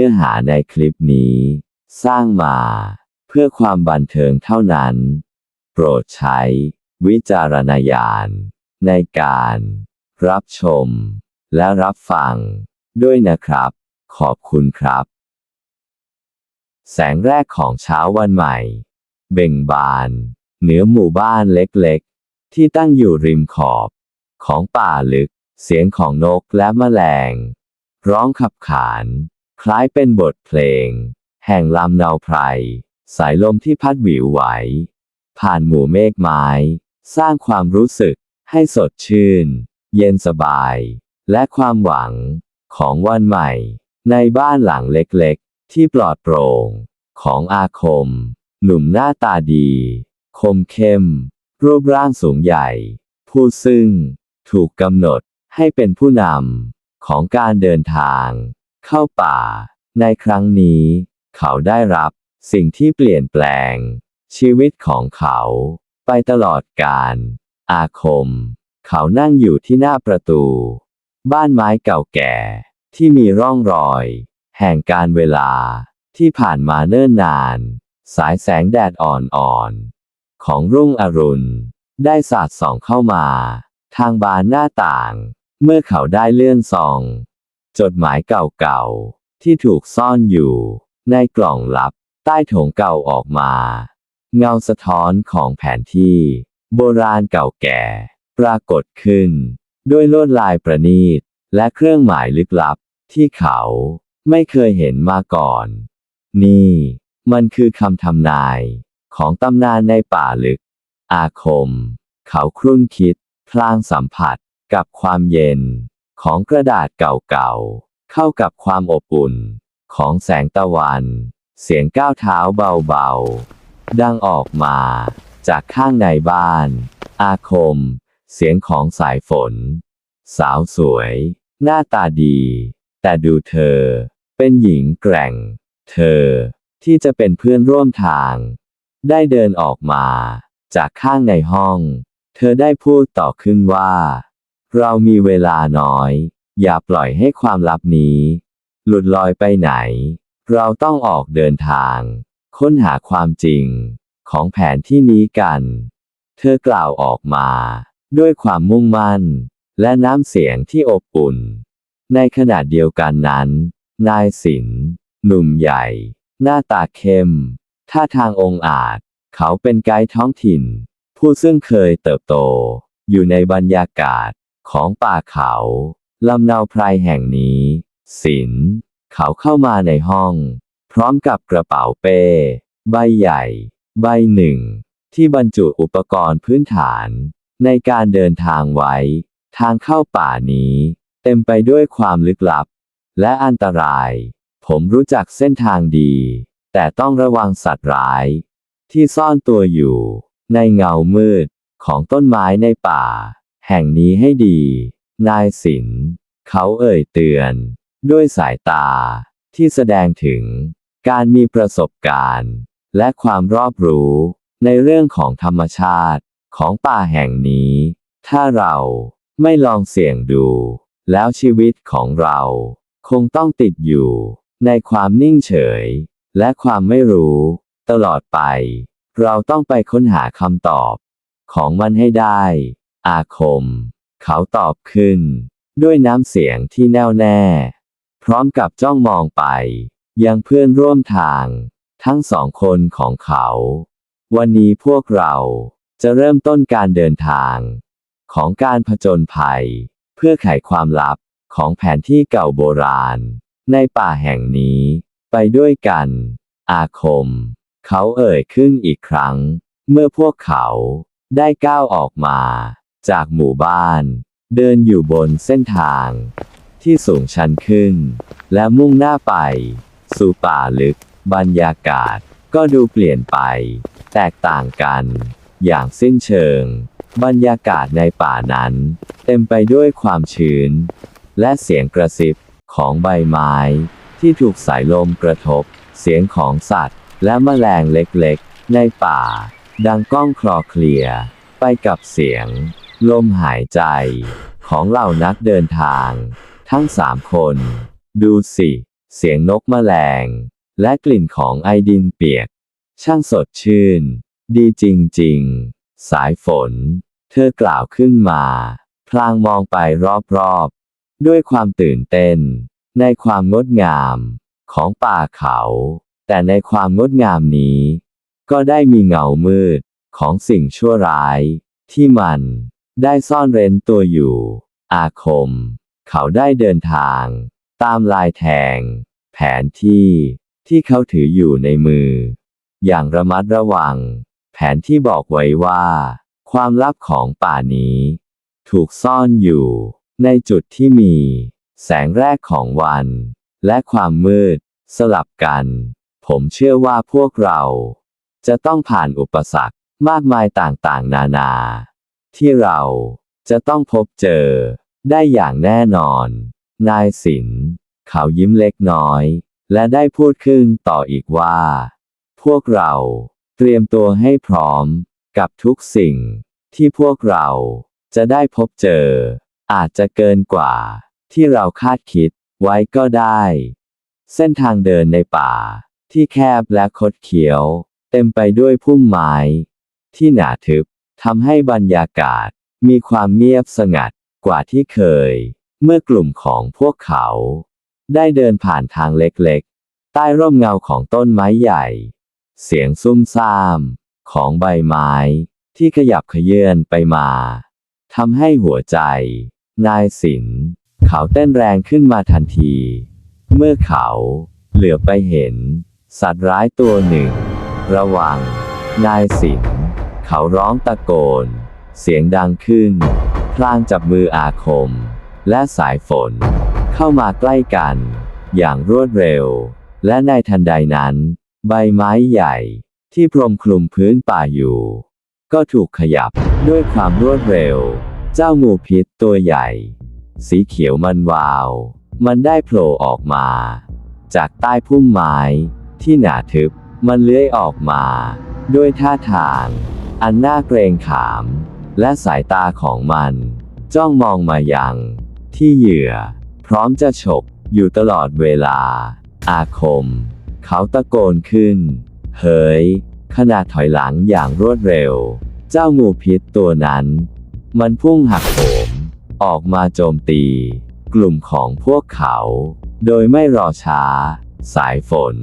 นื้อหาในคลิปนี้ สร้างมา เพื่อความบันเทิงเท่านั้น โปรดใช้ วิจารณญาณ ในการ รับชม และรับฟัง ด้วยนะครับ ขอบคุณครับ แสงแรกของเช้าวันใหม่ เบ่งบาน เหนือหมู่บ้านเล็กๆ ที่ตั้งอยู่ริมขอบ ของป่าลึก เสียงของนกและแมลง ร้องขับขาน คล้ายเป็นบทเพลง แห่งลำนาวไพร สายลมที่พัดหวิวไหว ผ่านหมู่เมฆไม้ สร้างความรู้สึกให้สดชื่น เย็นสบาย และความหวังของวันใหม่ ในบ้านหลังเล็กๆ ที่ปลอดโปร่ง ของอาคม หนุ่มหน้าตาดี คมเข้ม รูปร่างสูงใหญ่ ผู้ซึ่ง ถูกกำหนดให้เป็นผู้นำของการเดินทาง เข้าป่า ในครั้งนี้ เขาได้รับสิ่งที่เปลี่ยนแปลง ชีวิตของเขา ไปตลอดกาลอาคม เขานั่งอยู่ที่หน้าประตู บ้านไม้เก่าแก่ ที่มีร่องรอย แห่งการเวลาที่ผ่านมาเนิ่นนาน สายแสงแดดอ่อนๆ ของรุ่งอรุณ ได้สาดส่องเข้ามา ทางบานหน้าต่าง เมื่อเขาได้เลื่อนซอง จดหมายเก่าๆ ที่ถูกซ่อนอยู่ ในกล่องลับ ใต้โถงเก่าออกมา เงาสะท้อนของแผนที่ โบราณเก่าแก่ ปรากฏขึ้น ด้วยลวดลายประณีต และเครื่องหมายลึกลับ ที่เขาไม่เคยเห็นมาก่อน นี่ มันคือคำทำนาย ของตำนานในป่าลึก อาคม เขาครุ่นคิด พลางสัมผัสกับความเย็น ของกระดาษเก่าๆ เข้ากับความอบอุ่น ของแสงตะวัน เสียงก้าวเท้าเบาๆ ดังออกมา จากข้างในบ้าน อาคม เสียงของสายฝน สาวสวย หน้าตาดี แต่ดูเธอ เป็นหญิงแกร่ง เธอ ที่จะเป็นเพื่อนร่วมทาง ได้เดินออกมา จากข้างในห้อง เธอได้พูดต่อขึ้นว่า เรามีเวลาน้อย อย่าปล่อยให้ความลับนี้ หลุดลอยไปไหน เราต้องออกเดินทาง ค้นหาความจริง ของแผนที่นี้กัน เธอกล่าวออกมา ด้วยความมุ่งมั่น และน้ำเสียงที่อบอุ่น ในขณะเดียวกันนั้น นายสินหนุ่มใหญ่ หน้าตาเข้ม ท่าทางองอาจ เขาเป็นไกด์ท้องถิ่น ผู้ซึ่งเคยเติบโต อยู่ในบรรยากาศ ของป่าเขาลำนาวไพรแห่งนี้ สิน เขาเข้ามาในห้อง พร้อมกับกระเป๋าเป้ ใบใหญ่ ใบหนึ่ง ที่บรรจุอุปกรณ์พื้นฐาน ในการเดินทางไว้ ทางเข้าป่านี้ เต็มไปด้วยความลึกลับ และอันตราย ผมรู้จักเส้นทางดี แต่ต้องระวังสัตว์ร้าย ที่ซ่อนตัวอยู่ ในเงามืดของต้นไม้ในป่า แห่งนี้ให้ดี นายสินเขาเอ่ยเตือน ด้วยสายตา ที่แสดงถึง การมีประสบการณ์ และความรอบรู้ ในเรื่องของธรรมชาติของป่าแห่งนี้ ถ้าเราไม่ลองเสี่ยงดู แล้วชีวิตของเรา คงต้องติดอยู่ ในความนิ่งเฉย และความไม่รู้ ตลอดไป เราต้องไปค้นหาคำตอบ ของมันให้ได้ อาคม เขาตอบขึ้น ด้วยน้ำเสียงที่แน่วแน่ พร้อมกับจ้องมองไป ยังเพื่อนร่วมทาง ทั้งสองคนของเขา วันนี้พวกเราจะเริ่มต้นการเดินทาง ของการผจญภัย เพื่อไขความลับของแผนที่เก่าโบราณ ในป่าแห่งนี้ ไปด้วยกัน อาคม เขาเอ่ยขึ้นอีกครั้ง เมื่อพวกเขาได้ก้าวออกมา จากหมู่บ้าน เดินอยู่บนเส้นทาง ที่สูงชันขึ้น และมุ่งหน้าไป สู่ป่าลึก บรรยากาศ ก็ดูเปลี่ยนไป แตกต่างกัน อย่างสิ้นเชิง บรรยากาศในป่านั้น เต็มไปด้วยความชื้น และเสียงกระซิบของใบไม้ ที่ถูกสายลมกระทบ เสียงของสัตว์ และแมลงเล็กๆ ในป่า ดังก้องคลอเคลีย ไปกับเสียง ลมหายใจ ของเหล่านักเดินทาง ทั้งสามคน ดูสิ เสียงนกแมลง และกลิ่นของไอดินเปียก ช่างสดชื่น ดีจริง ๆ สายฝน เธอกล่าวขึ้นมา พลางมองไปรอบๆ ด้วยความตื่นเต้น ในความงดงามของป่าเขา แต่ในความงดงามนี้ ก็ได้มีเงามืดของสิ่งชั่วร้ายที่มัน ได้ซ่อนเร้นตัวอยู่ อาคม เขาได้เดินทาง ตามลายแทง แผนที่ที่เขาถืออยู่ในมือ อย่างระมัดระวัง แผนที่บอกไว้ว่า ความลับของป่านี้ ถูกซ่อนอยู่ ในจุดที่มี แสงแรกของวัน และความมืด สลับกัน ผมเชื่อว่าพวกเรา จะต้องผ่านอุปสรรคมากมายต่างๆ นานา ที่เราจะต้องพบเจอ ได้อย่างแน่นอน นายสินเขายิ้มเล็กน้อย และได้พูดขึ้นต่ออีกว่า พวกเราเตรียมตัวให้พร้อม กับทุกสิ่ง ที่พวกเราจะได้พบเจอ อาจจะเกินกว่า ที่เราคาดคิดไว้ก็ได้ เส้นทางเดินในป่า ที่แคบและคดเคี้ยว เต็มไปด้วยพุ่มไม้ ที่หนาทึบ ทำให้บรรยากาศมีความเงียบสงัดกว่าที่เคย เมื่อกลุ่มของพวกเขา ได้เดินผ่านทางเล็กๆ ใต้ร่มเงาของต้นไม้ใหญ่ เสียงซุ่มซ่ามของใบไม้ ที่ขยับเขยื่อนไปมาทำให้หัวใจ นายสินเขาเต้นแรงขึ้นมาทันที เมื่อเขาเหลือไปเห็น สัตว์ร้ายตัวหนึ่ง ระวัง นายสิน เขาร้องตะโกน เสียงดังขึ้น พลางจับมืออาคม และสายฝน เข้ามาใกล้กัน อย่างรวดเร็ว และในทันใดนั้น ใบไม้ใหญ่ที่พรมคลุมพื้นป่าอยู่ ก็ถูกขยับด้วยความรวดเร็ว เจ้างูพิษตัวใหญ่ สีเขียวมันวาว มันได้โผล่ออกมา จากใต้พุ่มไม้ที่หนาทึบ มันเลื้อยออกมา ด้วยท่าทาง อันน่าเกรงขาม และสายตาของมัน จ้องมองมายัง ที่เหยื่อ พร้อมจะฉกอยู่ตลอดเวลา อาคม เขาตะโกนขึ้น เฮ้ย ขณะถอยหลังอย่างรวดเร็ว เจ้างูพิษตัวนั้น มันพุ่งหักโหม ออกมาโจมตี กลุ่มของพวกเขา โดยไม่รอช้า สายฝน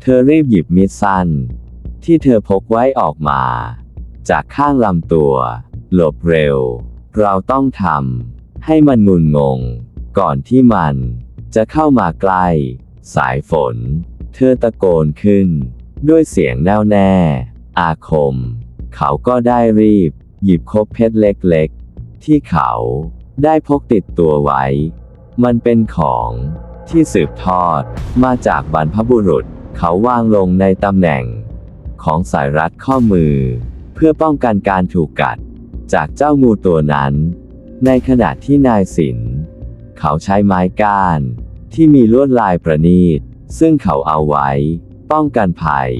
เธอรีบหยิบมีดสั้น ที่เธอพกไว้ออกมา จากข้างลำตัว หลบเร็ว เราต้องทำให้มันงุนงง ก่อนที่มันจะเข้ามาใกล้ สายฝน เธอตะโกนขึ้น ด้วยเสียงแน่วแน่ อาคม เขาก็ได้รีบ หยิบคบเพชรเล็กๆ ที่เขาได้พกติดตัวไว้ มันเป็นของที่สืบทอดมาจากบรรพบุรุษ เขาวางลงในตำแหน่งของสายรัดข้อมือ เพื่อป้องกันการถูกกัด จากเจ้างูตัวนั้น ในขณะที่นายสิน เขาใช้ไม้ก้าน ที่มีลวดลายประณีต ซึ่งเขาเอาไว้ ป้องกันภัย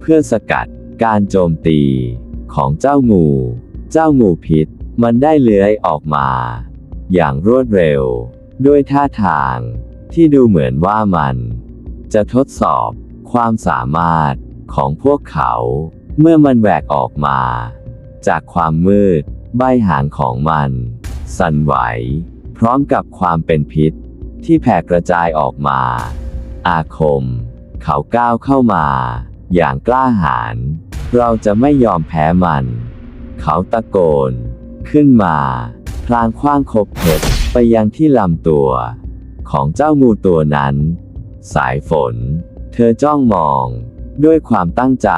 เพื่อสกัดการโจมตี ของเจ้างู เจ้างูพิษ มันได้เลื้อยออกมา อย่างรวดเร็ว ด้วยท่าทาง ที่ดูเหมือนว่ามัน จะทดสอบความสามารถของพวกเขา เมื่อมันแหวกออกมา จากความมืด ใบหางของมัน สั่นไหว พร้อมกับความเป็นพิษ ที่แผ่กระจายออกมา อาคม เขาก้าวเข้ามา อย่างกล้าหาญเราจะไม่ยอมแพ้มัน เขาตะโกน ขึ้นมาพลางคว้างคบเพชรไปยังที่ลำตัว ของเจ้างูตัวนั้น สายฝน เธอจ้องมอง ด้วยความตั้งใจ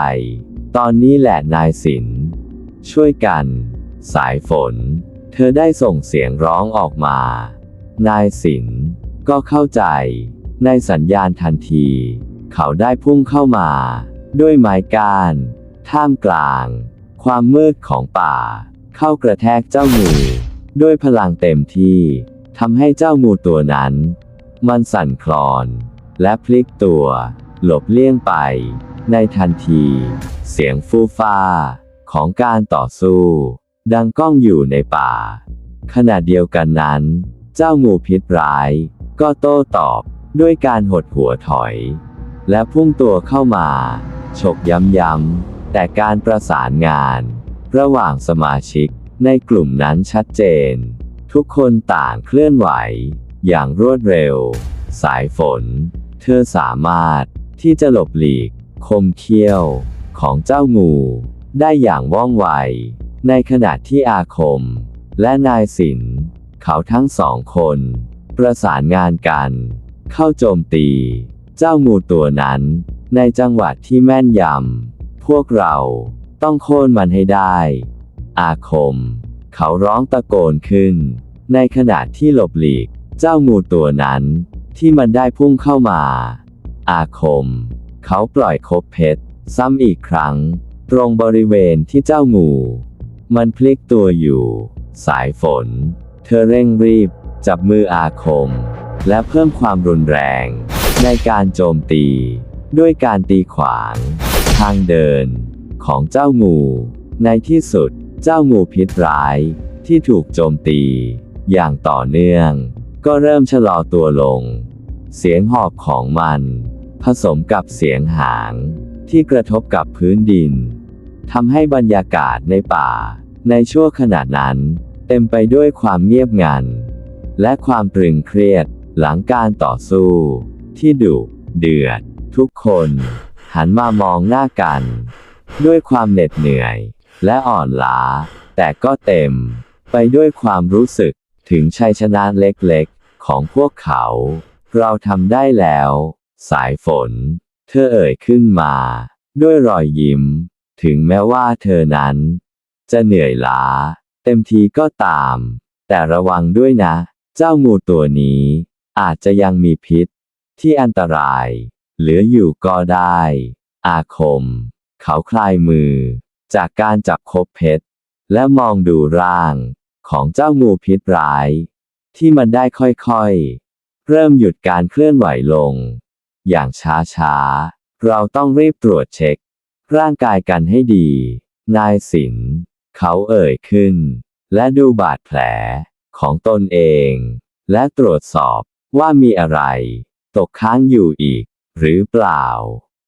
ตอนนี้แหละนายสิน ช่วยกัน สายฝน เธอได้ส่งเสียงร้องออกมา นายสิน ก็เข้าใจ ในสัญญาณทันที เขาได้พุ่งเข้ามา ด้วยไม้ก้าน ท่ามกลาง ความมืดของป่า เข้ากระแทกเจ้างูด้วยพลังเต็มที่ทำให้เจ้างูตัวนั้น มันสั่นคลอน และพลิกตัว หลบเลี่ยงไป ในทันที เสียงฟูฟ้า ของการต่อสู้ ดังก้องอยู่ในป่า ขณะเดียวกันนั้น เจ้างูพิษร้าย ก็โต้ตอบด้วยการหดหัวถอย และพุ่งตัวเข้ามาฉกย้ำๆแต่การประสานงาน ระหว่างสมาชิกในกลุ่มนั้นชัดเจน ทุกคนต่างเคลื่อนไหว อย่างรวดเร็ว สายฝน เธอสามารถที่จะหลบหลีก คมเขี้ยว ของเจ้างู ได้อย่างว่องไว ในขณะที่อาคม และนายสินเขาทั้งสองคน ประสานงานกัน เข้าโจมตี เจ้างูตัวนั้น ในจังหวัดที่แม่นยำ พวกเราต้องโค่นมันให้ได้ อาคม เขาร้องตะโกนขึ้น ในขณะที่หลบหลีก เจ้างูตัวนั้น ที่มันได้พุ่งเข้ามา อาคม เขาปล่อยคบเพชร ซ้ำอีกครั้ง ตรงบริเวณที่เจ้างู มันพลิกตัวอยู่ สายฝน เธอเร่งรีบ จับมืออาคม และเพิ่มความรุนแรง ในการโจมตี ด้วยการตีขวาง ทางเดิน ของเจ้างู ในที่สุด เจ้างูพิษร้าย ที่ถูกโจมตี อย่างต่อเนื่อง ก็เริ่มชะลอตัวลง เสียงหอบของมัน ผสมกับเสียงหางที่กระทบกับพื้นดินทำให้บรรยากาศในป่า ในช่วงขณะนั้น เต็มไปด้วยความเงียบงัน และความตรึงเครียดหลังการต่อสู้ ที่ดุเดือด ทุกคน หันมามองหน้ากัน ด้วยความเหน็ดเหนื่อย และอ่อนล้า แต่ก็เต็ม ไปด้วยความรู้สึกถึงชัยชนะเล็กๆ ของพวกเขา เราทำได้แล้ว สายฝน เธอเอ่ยขึ้นมา ด้วยรอยยิ้ม ถึงแม้ว่าเธอนั้น จะเหนื่อยล้า เต็มทีก็ตาม แต่ระวังด้วยนะ เจ้างูตัวนี้ อาจจะยังมีพิษ ที่อันตราย เหลืออยู่ก็ได้ อาคม เขาคลายมือ จากการจับคบเพชร และมองดูร่าง ของเจ้างูพิษร้าย ที่มันได้ค่อยๆ เริ่มหยุดการเคลื่อนไหวลง อย่างช้าๆ เราต้องรีบตรวจเช็ค ร่างกายกันให้ดี นายสิน เขาเอ่ยขึ้น และดูบาดแผลของตนเอง และตรวจสอบว่ามีอะไร ตกค้างอยู่อีก หรือเปล่า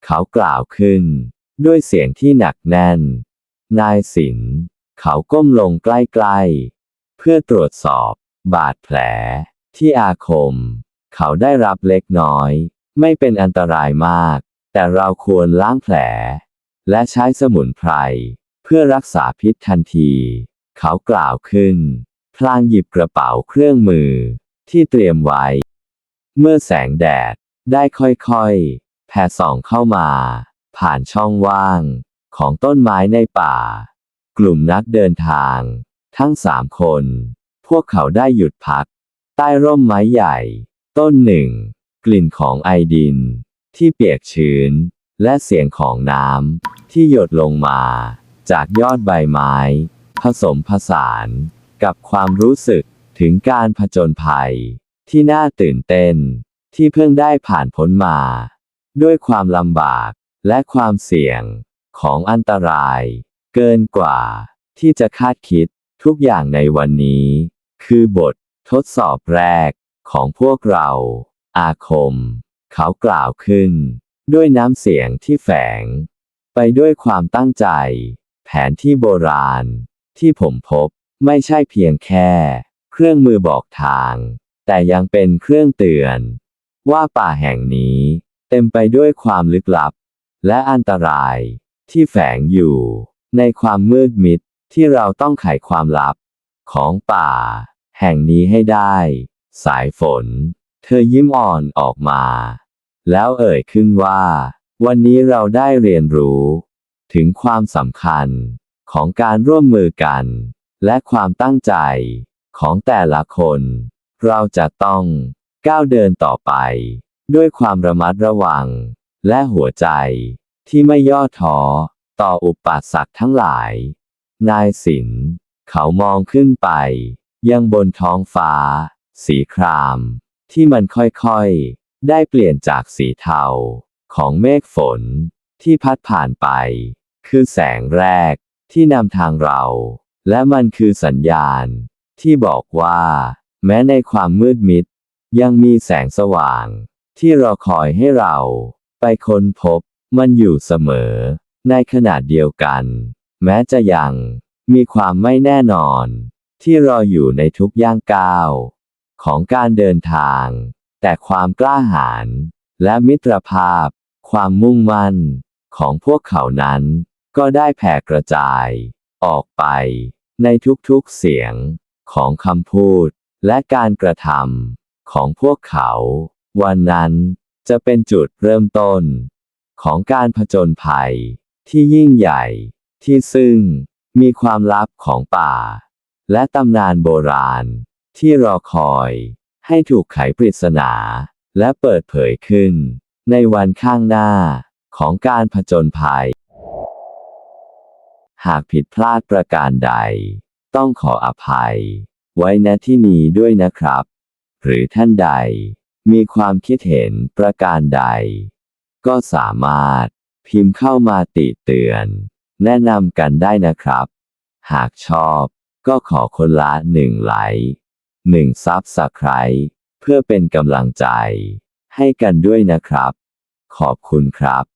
เขากล่าวขึ้น ด้วยเสียงที่หนักแน่น นายสิน เขาก้มลงใกล้ๆ เพื่อตรวจสอบบาดแผลที่อาคม เขาได้รับเล็กน้อย ไม่เป็นอันตรายมาก แต่เราควรล้างแผล และใช้สมุนไพร เพื่อรักษาพิษทันที เขากล่าวขึ้น พลางหยิบกระเป๋าเครื่องมือ ที่เตรียมไว้ เมื่อแสงแดดได้ค่อยๆ แผ่ส่องเข้ามา ผ่านช่องว่าง ของต้นไม้ในป่า กลุ่มนักเดินทาง ทั้งสามคน พวกเขาได้หยุดพัก ใต้ร่มไม้ใหญ่ ต้นหนึ่ง กลิ่นของไอดิน ที่เปียกชื้น และเสียงของน้ำที่หยดลงมา จากยอดใบไม้ ผสมผสาน กับความรู้สึกถึงการผจญภัย ที่น่าตื่นเต้น ที่เพิ่งได้ผ่านพ้นมา ด้วยความลำบากและความเสี่ยงของอันตราย เกินกว่า ที่จะคาดคิดทุกอย่างในวันนี้ คือบททดสอบแรกของพวกเรา อาคม เขากล่าวขึ้น ด้วยน้ำเสียงที่แฝง ไปด้วยความตั้งใจ แผนที่โบราณ ที่ผมพบไม่ใช่เพียงแค่ เครื่องมือบอกทาง แต่ยังเป็นเครื่องเตือน ว่าป่าแห่งนี้ เต็มไปด้วยความลึกลับ และอันตรายที่แฝงอยู่ ในความมืดมิดที่เราต้องไขความลับ ของป่า แห่งนี้ให้ได้ สายฝน เธอยิ้มอ่อนออกมา แล้วเอ่ยขึ้นว่า วันนี้เราได้เรียนรู้ ถึงความสำคัญของการร่วมมือกัน และความตั้งใจของแต่ละคน เราจะต้องก้าวเดินต่อไป ด้วยความระมัดระวัง และหัวใจที่ไม่ย่อท้อต่ออุปสรรคทั้งหลาย นายสินเขามองขึ้นไป ยังบนท้องฟ้า สีคราม ที่มันค่อยๆ ได้เปลี่ยนจากสีเทา ของเมฆฝน ที่พัดผ่านไป คือแสงแรกที่นำทางเรา และมันคือสัญญาณ ที่บอกว่า แม้ในความมืดมิด ยังมีแสงสว่าง ที่รอคอยให้เรา ไปค้นพบ มันอยู่เสมอ ในขนาดเดียวกัน แม้จะยัง มีความไม่แน่นอน ที่รออยู่ในทุกย่างก้าว ของการเดินทาง แต่ความกล้าหาญและมิตรภาพ ความมุ่งมั่น ของพวกเขานั้น ก็ได้แผ่กระจาย ออกไป ในทุกๆเสียง ของคำพูด และการกระทำของพวกเขา วันนั้นจะเป็นจุดเริ่มต้น ของการผจญภัย ที่ยิ่งใหญ่ ที่ซึ่งมีความลับของป่า และตำนานโบราณ ที่รอคอยให้ถูกไขปริศนา และเปิดเผยขึ้น ในวันข้างหน้าของการผจญภัย หากผิดพลาดประการใด ต้องขออภัย ไว้ณที่นี้ด้วยนะครับ หรือท่านใดมีความคิดเห็นประการใด ก็สามารถพิมพ์เข้ามาติเตือน แนะนำกันได้นะครับ หากชอบก็ขอคนละหนึ่งไลค์ หนึ่งซับสไครต์เพื่อเป็นกำลังใจ ให้กันด้วยนะครับ ขอบคุณครับ